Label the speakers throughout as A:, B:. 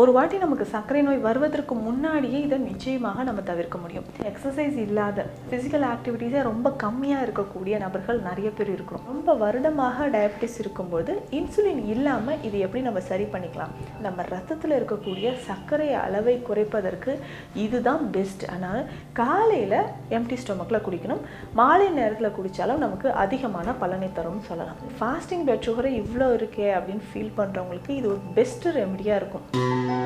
A: ஒரு வாட்டி நமக்கு சர்க்கரை நோய் வருவதற்கு முன்னாடியே இதை நிச்சயமாக நம்ம தவிர்க்க முடியும். எக்ஸசைஸ் இல்லாத ஃபிசிக்கல் ஆக்டிவிட்டீஸே ரொம்ப கம்மியாக இருக்கக்கூடிய நபர்கள் நிறைய பேர் இருக்கிறோம். ரொம்ப வருடமாக டயபிட்டிஸ் இருக்கும்போது இன்சுலின் இல்லாமல் இது எப்படி நம்ம சரி பண்ணிக்கலாம்? நம்ம ரத்தத்தில் இருக்கக்கூடிய சர்க்கரை அளவை குறைப்பதற்கு இதுதான் பெஸ்ட் ஆனால் காலையில் எம்டி ஸ்டொமக்கில் குடிக்கணும். மாலை நேரத்தில் குடித்தாலும் நமக்கு அதிகமான பலனை தரும்னு சொல்லலாம். ஃபாஸ்டிங் பிளட் சுகரை இவ்வளோ இருக்கே அப்படின்னு ஃபீல் பண்ணுறவங்களுக்கு இது ஒரு பெஸ்ட் ரெமடியாக இருக்கும். சத்குரு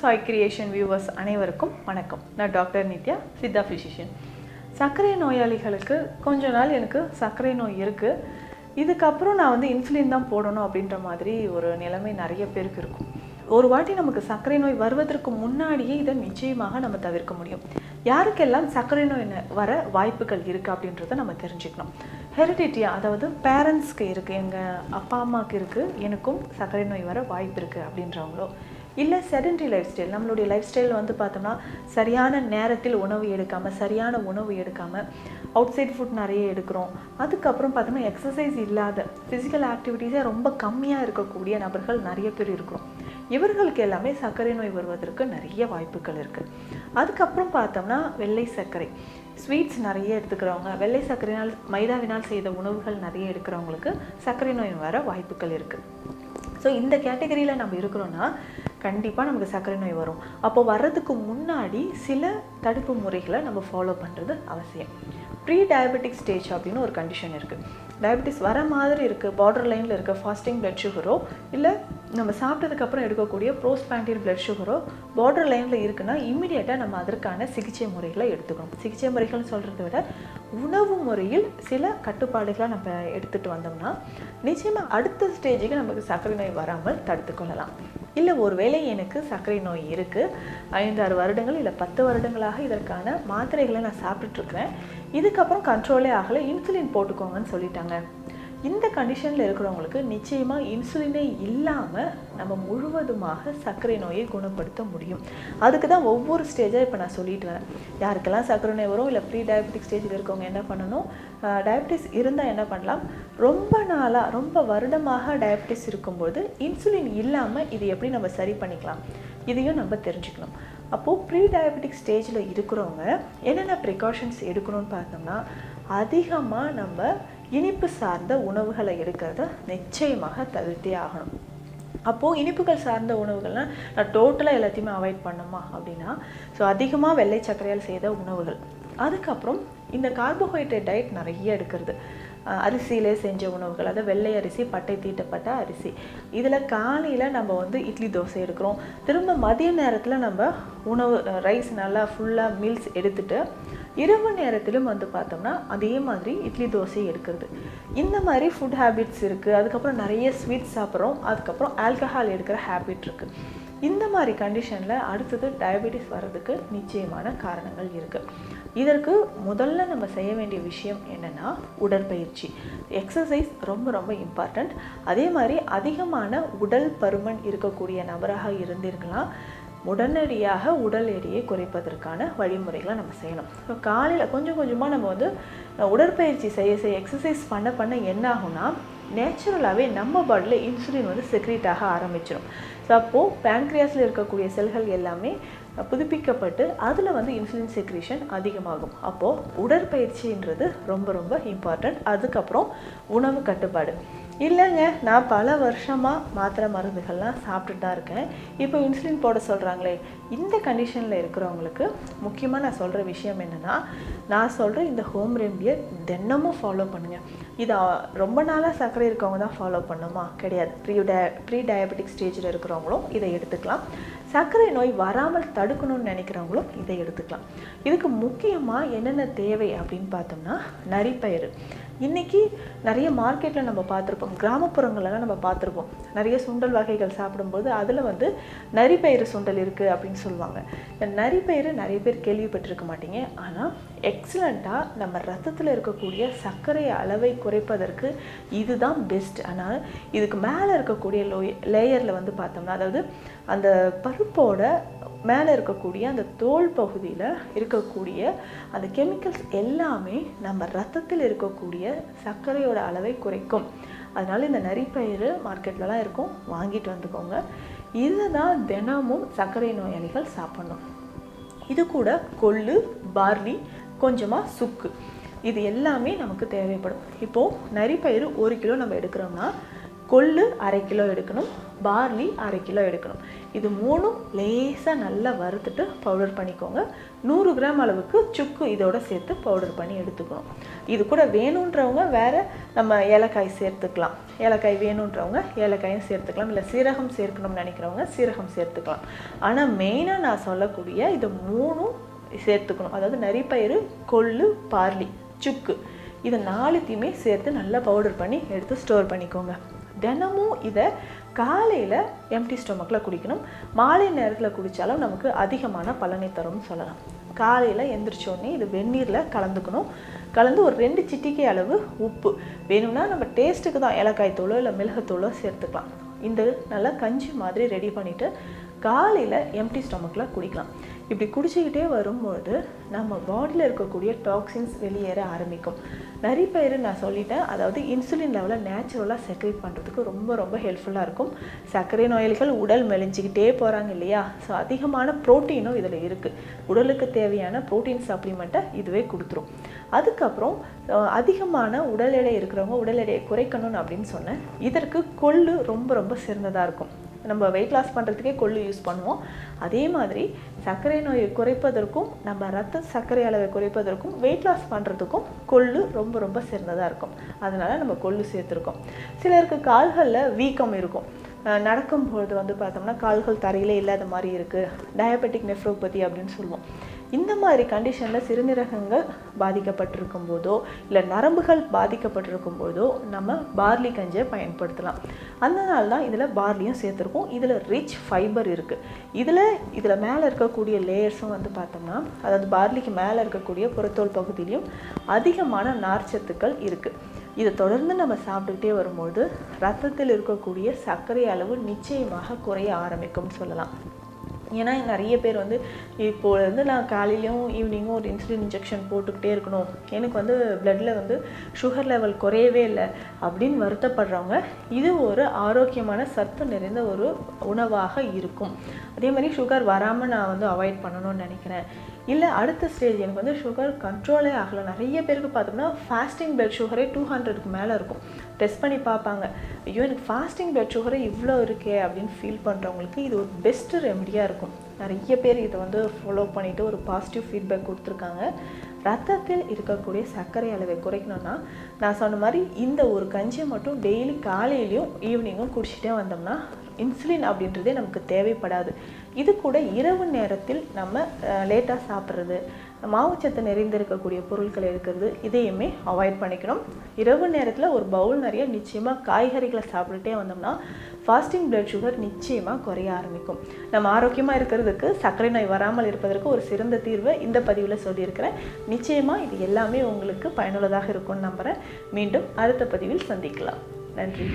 A: சாய் கிரியேஷன் வியூவர்ஸ் அனைவருக்கும் வணக்கம். நான் டாக்டர் நித்யா சித்தா ஃபிசிஷியன் சர்க்கரை நோயாளிகளுக்கு கொஞ்ச நாள் எனக்கு சர்க்கரை நோய் இருக்குது இதுக்கப்புறம் நான் வந்து இன்சுலின் தான் போடணும் அப்படின்ற மாதிரி ஒரு நிலைமை நிறைய பேருக்கு இருக்கும். ஒரு வாட்டி நமக்கு சர்க்கரை நோய் வருவதற்கு முன்னாடியே இதை நிச்சயமாக நம்ம தவிர்க்க முடியும். யாருக்கெல்லாம் சர்க்கரை நோய் வர வாய்ப்புகள் இருக்குது அப்படின்றத நம்ம தெரிஞ்சுக்கணும். ஹெரிடிட்டியா அதாவது பேரண்ட்ஸ்க்கு இருக்குது எங்கள் அப்பா அம்மாவுக்கு இருக்குது எனக்கும் சர்க்கரை நோய் வர வாய்ப்பு இருக்குது அப்படின்றவங்களோ இல்லை செடன்ட்ரி லைஃப் ஸ்டைல் நம்மளுடைய லைஃப் ஸ்டைல் வந்து பார்த்தோம்னா சரியான நேரத்தில் உணவு எடுக்காமல் சரியான உணவு எடுக்காமல் அவுட் சைட் ஃபுட் நிறைய எடுக்கிறோம். அதுக்கப்புறம் பார்த்தோம்னா எக்ஸசைஸ் இல்லாத ஃபிசிக்கல் ஆக்டிவிட்டீஸே ரொம்ப கம்மியாக இருக்கக்கூடிய நபர்கள் நிறைய பேர் இருக்கிறோம். இவர்களுக்கு எல்லாமே சர்க்கரை நோய் வருவதற்கு நிறைய வாய்ப்புகள் இருக்குது அதுக்கப்புறம் பார்த்தோம்னா வெள்ளை சர்க்கரை. ஸ்வீட்ஸ் நிறைய எடுத்துக்கிறவங்க வெள்ளை சர்க்கரையினால் மைதாவினால் செய்த உணவுகள் நிறைய எடுக்கிறவங்களுக்கு சர்க்கரை நோய் வர வாய்ப்புகள் இருக்குது ஸோ இந்த கேட்டகரியில் நம்ம இருக்கிறோன்னா கண்டிப்பாக நமக்கு சர்க்கரை நோய் வரும். அப்போ வர்றதுக்கு முன்னாடி சில தடுப்பு முறைகளை நம்ம ஃபாலோ பண்ணுறது அவசியம். ப்ரீ டயபெட்டிக் ஸ்டேஜ் அப்படின்னு ஒரு கண்டிஷன் இருக்குது டயபெட்டிஸ் வர மாதிரி இருக்குது பார்டர் லைனில் இருக்க ஃபாஸ்டிங் பிளட் சுகரோ இல்லை நம்ம சாப்பிட்டதுக்கப்புறம் எடுக்கக்கூடிய ப்ரோஸ்பாண்டியல் பிளட் சுகரோ பார்டர் லைனில் இருக்குன்னா இம்மிடியேட்டாக நம்ம அதற்கான சிகிச்சை முறைகளை எடுத்துக்கணும். சிகிச்சை முறைகள்னு சொல்கிறத விட உணவு முறையில் சில கட்டுப்பாடுகளை நம்ம எடுத்துகிட்டு வந்தோம்னா நிச்சயமாக அடுத்த ஸ்டேஜுக்கு நமக்கு சர்க்கரை நோய் வராமல் தடுத்துக்கொள்ளலாம். இல்லை ஒருவேளை எனக்கு சர்க்கரை நோய் இருக்குது ஐந்து ஆறு வருடங்கள் இல்லை பத்து வருடங்களாக இதற்கான மாத்திரைகளை நான் சாப்பிட்டுட்ருக்கிறேன் இதுக்கப்புறம் கண்ட்ரோலே ஆகலை இன்சுலின் போட்டுக்கோங்கன்னு சொல்லிட்டாங்க. இந்த கண்டிஷனில் இருக்கிறவங்களுக்கு நிச்சயமாக இன்சுலினே இல்லாமல் நம்ம முழுவதுமாக சர்க்கரை நோயை குணப்படுத்த முடியும். அதுக்கு தான் ஒவ்வொரு ஸ்டேஜாக இப்போ நான் சொல்லிட்டு வரேன். யாருக்கெல்லாம் சர்க்கரை நோய் வரும் இல்லை ப்ரீ டயபெட்டிக் ஸ்டேஜில் இருக்கவங்க என்ன பண்ணணும்? டயபெட்டிஸ் இருந்தால் என்ன பண்ணலாம்? ரொம்ப நாளாக ரொம்ப வருடமாக டயபெட்டிஸ் இருக்கும்போது இன்சுலின் இல்லாமல் இது எப்படி நம்ம சரி பண்ணிக்கலாம்? இதையும் நம்ம தெரிஞ்சுக்கணும். அப்போது ப்ரீ டயபெட்டிக் ஸ்டேஜில் இருக்கிறவங்க என்னென்ன ப்ரிகாஷன்ஸ் எடுக்கணும்னு பார்த்தோம்னா அதிகமாக நம்ம இனிப்பு சார்ந்த உணவுகளை எடுக்கிறத நிச்சயமாக தவிர்த்தே ஆகணும். அப்போது இனிப்புகள் சார்ந்த உணவுகள்லாம் நான் டோட்டலாக எல்லாத்தையுமே அவாய்ட் பண்ணுமா அப்படின்னா ஸோ அதிகமாக வெள்ளை சர்க்கரையால் செய்த உணவுகள். அதுக்கப்புறம் இந்த கார்போஹைட்ரேட் டயட் நிறைய எடுக்கிறது. அரிசியிலே செஞ்ச உணவுகள் அதாவது வெள்ளை அரிசி பட்டை தீட்டப்பட்ட அரிசி. இதில் காலையில் நம்ம வந்து இட்லி தோசை எடுக்கிறோம். திரும்ப மதிய நேரத்தில் நம்ம உணவு ரைஸ் நல்லா ஃபுல்லாக மீல்ஸ் எடுத்துட்டு இரவு நேரத்திலும் வந்து பார்த்தோம்னா அதே மாதிரி இட்லி தோசை எடுக்கிறது. இந்த மாதிரி ஃபுட் ஹேபிட்ஸ் இருக்குது அதுக்கப்புறம் நிறைய ஸ்வீட்ஸ் சாப்பிட்றோம். அதுக்கப்புறம் ஆல்கஹால் எடுக்கிற ஹேபிட் இருக்குது இந்த மாதிரி கண்டிஷனில் அடுத்தது டயபெட்டிஸ் வர்றதுக்கு நிச்சயமான காரணங்கள் இருக்குது இதற்கு முதல்ல நம்ம செய்ய வேண்டிய விஷயம் என்னென்னா உடற்பயிற்சி. எக்ஸசைஸ் ரொம்ப ரொம்ப இம்பார்ட்டண்ட் அதே மாதிரி அதிகமான உடல் பருமன் இருக்கக்கூடிய நபராக இருந்திருக்கலாம். உடனடியாக உடல் எடையை குறைப்பதற்கான வழிமுறைகளை நம்ம செய்யணும். ஸோ காலையில் கொஞ்சம் கொஞ்சமாக நம்ம வந்து உடற்பயிற்சி செய்ய செய்ய எக்ஸசைஸ் பண்ண பண்ண என்ன ஆகும்னா நேச்சுரலாகவே நம்ம பாடியில் இன்சுலின் வந்து செக்ரேட் ஆக ஆரம்பிச்சிடும் ஸோ அப்போது பேங்க்ரியாஸில் இருக்கக்கூடிய செல்கள் எல்லாமே புதுப்பிக்கப்பட்டு அதில் வந்து இன்சுலின் செக்ரேஷன் அதிகமாகும். அப்போது உடற்பயிற்சின்றது ரொம்ப ரொம்ப இம்பார்ட்டண்ட் அதுக்கப்புறம் உணவு கட்டுப்பாடு. இல்லைங்க நான் பல வருஷமாக மாத்திரை மருந்துகள்லாம் சாப்பிட்டுட்டு தான் இருக்கேன். இப்போ இன்சுலின் போட சொல்கிறாங்களே இந்த கண்டிஷனில் இருக்கிறவங்களுக்கு முக்கியமாக நான் சொல்கிற விஷயம் என்னென்னா நான் சொல்கிற இந்த ஹோம் ரெமடியை தினமும் ஃபாலோ பண்ணுங்கள் இது ரொம்ப நாளாக சர்க்கரை இருக்கவங்க தான் ஃபாலோ பண்ணுமா? கிடையாது. ப்ரீ டய ப்ரீ டயபெட்டிக் ஸ்டேஜில் இருக்கிறவங்களும் இதை எடுத்துக்கலாம். சர்க்கரை நோய் வராமல் தடுக்கணும்னு நினைக்கிறவங்களும் இதை எடுத்துக்கலாம். இதுக்கு முக்கியமாக என்னென்ன தேவை அப்படின்னு பார்த்தோம்னா நரிப்பயிறு. இன்றைக்கி நிறைய மார்க்கெட்டில் நம்ம பார்த்துருப்போம். கிராமப்புறங்கள்லாம் நம்ம பார்த்துருப்போம். நிறைய சுண்டல் வகைகள் சாப்பிடும்போது அதில் வந்து நரிப்பயிறு சுண்டல் இருக்குது அப்படின்னு சொல்லுவாங்க. இந்த நரிப்பயிறு நிறைய பேர் கேள்விப்பட்டிருக்க மாட்டீங்க. ஆனால் எக்ஸலண்ட்டாக நம்ம ரத்தத்தில் இருக்கக்கூடிய சர்க்கரை அளவை குறைப்பதற்கு இதுதான் பெஸ்ட் ஆனால் இதுக்கு மேலே இருக்கக்கூடிய லோ லேயரில் வந்து பார்த்தோம்னா அதாவது அந்த பருப்போட மேலே இருக்கக்கூடிய அந்த தோல் பகுதியில் இருக்கக்கூடிய அந்த கெமிக்கல்ஸ் எல்லாமே நம்ம ரத்தத்தில் இருக்கக்கூடிய சர்க்கரையோட அளவை குறைக்கும். அதனால் இந்த நரிப்பயிறு மார்க்கெட்லலாம் இருக்கும். வாங்கிட்டு வந்துக்கோங்க. இதுதான் தினமும் சர்க்கரை நோயாளிகள் சாப்பிடணும். இது கூட கொள்ளு பார்லி கொஞ்சமாக சுக்கு. இது எல்லாமே நமக்கு தேவைப்படும். இப்போது நரிப்பயிறு ஒரு கிலோ நம்ம எடுக்கிறோம்னா கொள்ளு அரை கிலோ எடுக்கணும். பார்லி அரை கிலோ எடுக்கணும். இது மூணும் லேசாக நல்லா வறுத்துட்டு பவுடர் பண்ணிக்கோங்க. நூறு கிராம் அளவுக்கு சுக்கு இதோட சேர்த்து பவுடர் பண்ணி எடுத்துக்கணும். இது கூட வேணுன்றவங்க வேறு நம்ம ஏலக்காய் சேர்த்துக்கலாம். ஏலக்காய் வேணுன்றவங்க ஏலக்காயும் சேர்த்துக்கலாம். இல்லை சீரகம் சேர்க்கணும்னு நினைக்கிறவங்க சீரகம் சேர்த்துக்கலாம். ஆனால் மெயினாக நான் சொல்லக்கூடிய இது மூணும் சேர்த்துக்கணும். அதாவது நரிப்பயிறு கொள்ளு பார்லி சுக்கு. இது நாலுத்தையுமே சேர்த்து நல்லா பவுடர் பண்ணி எடுத்து ஸ்டோர் பண்ணிக்கோங்க. தினமும் இதை காலையில் எம்டி ஸ்டொமக்கில் குடிக்கணும். மாலை நேரத்தில் குடித்தாலும் நமக்கு அதிகமான பலனை தரும்னு சொல்லலாம். காலையில் எந்திரிச்சோடனே இது வெந்நீரில் கலந்துக்கணும். கலந்து ஒரு ரெண்டு சிட்டிக்கை அளவு உப்பு. வேணும்னா நம்ம டேஸ்ட்டுக்கு தான் ஏலக்காய் தூளோ இல்லை மிளகுத்தூளோ சேர்த்துக்கலாம். இந்த நல்லா கஞ்சி மாதிரி ரெடி பண்ணிவிட்டு காலையில் எம்டி ஸ்டொமக்கில் குடிக்கலாம். இப்படி குடிச்சிக்கிட்டே வரும்போது நம்ம பாடியில் இருக்கக்கூடிய டாக்ஸின்ஸ் வெளியேற ஆரம்பிக்கும். நரிப்பயிறு நான் சொல்லிட்டேன் அதாவது இன்சுலின் லெவலை நேச்சுரலாக செக்ரேட் பண்ணுறதுக்கு ரொம்ப ரொம்ப ஹெல்ப்ஃபுல்லாக இருக்கும். சர்க்கரை நோயாளிகள் உடல் மெலிஞ்சிக்கிட்டே போகிறாங்க இல்லையா? ஸோ அதிகமான ப்ரோட்டீனும் இதில் இருக்குது உடலுக்கு தேவையான ப்ரோட்டீன் சப்ளிமெண்ட்டை இதுவே கொடுத்துரும். அதுக்கப்புறம் அதிகமான உடல் எடை இருக்கிறவங்க உடல் எடையை குறைக்கணும்னு அப்படின்னு சொன்னேன். இதற்கு கொள்ளு ரொம்ப ரொம்ப சிறந்ததாக இருக்கும். நம்ம வெயிட் லாஸ் பண்ணுறதுக்கே கொள்ளு யூஸ் பண்ணுவோம். அதே மாதிரி சர்க்கரை நோயை குறைப்பதற்கும் நம்ம ரத்த சர்க்கரை அளவை குறைப்பதற்கும் வெயிட் லாஸ் பண்ணுறதுக்கும் கொள்ளு ரொம்ப ரொம்ப சிறந்ததாக இருக்கும். அதனால் நம்ம கொள்ளு சேர்த்துருக்கோம். சிலருக்கு கால்களில் வீக்கம் இருக்கும். நடக்கும்பொழுது வந்து பார்த்தோம்னா கால்கள் தரையிலே இல்லாத மாதிரி இருக்குது டயபெட்டிக் நெஃப்ரோபதி அப்படின்னு சொல்லுவோம். இந்த மாதிரி கண்டிஷனில் சிறுநீரகங்கள் பாதிக்கப்பட்டிருக்கும் போதோ இல்லை நரம்புகள் பாதிக்கப்பட்டிருக்கும் போதோ நம்ம பார்லி கஞ்சியை பயன்படுத்தலாம். அதனால தான் இதில் பார்லியும் சேர்த்துருக்கோம். இதில் ரிச் ஃபைபர் இருக்குது இதில் இதில் மேலே இருக்கக்கூடிய லேயர்ஸும் வந்து பார்த்தோம்னா அதாவது பார்லிக்கு மேலே இருக்கக்கூடிய புறத்தோல் பகுதியிலையும் அதிகமான நார்ச்சத்துக்கள் இருக்குது இதை தொடர்ந்து நம்ம சாப்பிட்டுக்கிட்டே வரும்போது ரத்தத்தில் இருக்கக்கூடிய சர்க்கரை அளவு நிச்சயமாக குறைய ஆரம்பிக்கும்னு சொல்லலாம். ஏன்னா நிறைய பேர் வந்து இப்போ வந்து நான் காலையிலையும் ஈவினிங்கும் ஒரு இன்சுலின் இன்ஜெக்ஷன் போட்டுக்கிட்டே இருக்கணும். எனக்கு வந்து பிளட்டில் வந்து சுகர் லெவல் குறையவே இல்லை அப்படின்னு வருத்தப்படுறவங்க இது ஒரு ஆரோக்கியமான சத்து நிறைந்த ஒரு உணவாக இருக்கும். அதே மாதிரி சுகர் வராமல் நான் வந்து அவாய்ட் பண்ணணும்னு நினைக்கிறேன். இல்லை அடுத்த ஸ்டேஜ் எனக்கு வந்து சுகர் கண்ட்ரோலே ஆகலை. நிறைய பேருக்கு பார்த்தோம்னா ஃபாஸ்டிங் பிளட் சுகரே டூ ஹண்ட்ரடுக்கு மேலே இருக்கும். டெஸ்ட் பண்ணி பார்ப்பாங்க. ஐயோ எனக்கு ஃபாஸ்டிங் பிளட் சுகரே இவ்வளோ இருக்கே அப்படின்னு ஃபீல் பண்ணுறவங்களுக்கு இது ஒரு பெஸ்ட்டு ரெமடியாக இருக்கும். இருக்கும். நிறைய பேர் இதை வந்து ஃபாலோ பண்ணிவிட்டு ஒரு பாசிட்டிவ் ஃபீட்பேக் கொடுத்துருக்காங்க. ரத்தத்தில் இருக்கக்கூடிய சர்க்கரை அளவை குறைக்கணும்னா நான் சொன்ன மாதிரி இந்த ஒரு கஞ்சியை மட்டும் டெய்லி காலையிலையும் ஈவினிங்கும் குடிச்சிட்டே வந்தோம்னா இன்சுலின் அப்படின்றதே நமக்கு தேவைப்படாது. இது கூட இரவு நேரத்தில் நம்ம லேட்டாக சாப்பிட்றது மாவுச்சத்து நிறைந்திருக்கக்கூடிய பொருட்கள் இருக்கிறது இதையுமே அவாய்ட் பண்ணிக்கணும். இரவு நேரத்தில் ஒரு பவுல் நிறைய நிச்சயமாக காய்கறிகளை சாப்பிட்டுட்டே வந்தோம்னா ஃபாஸ்டிங் பிளட் சுகர் நிச்சயமாக குறைய ஆரம்பிக்கும். நம்ம ஆரோக்கியமாக இருக்கிறதுக்கு சர்க்கரை நோய் வராமல் இருப்பதற்கு ஒரு சிறந்த தீர்வை இந்த பதிவில் சொல்லியிருக்கிறேன். நிச்சயமாக இது எல்லாமே உங்களுக்கு பயனுள்ளதாக இருக்கும்னு நம்புகிறேன் மீண்டும் அடுத்த பதிவில் சந்திக்கலாம். நன்றி.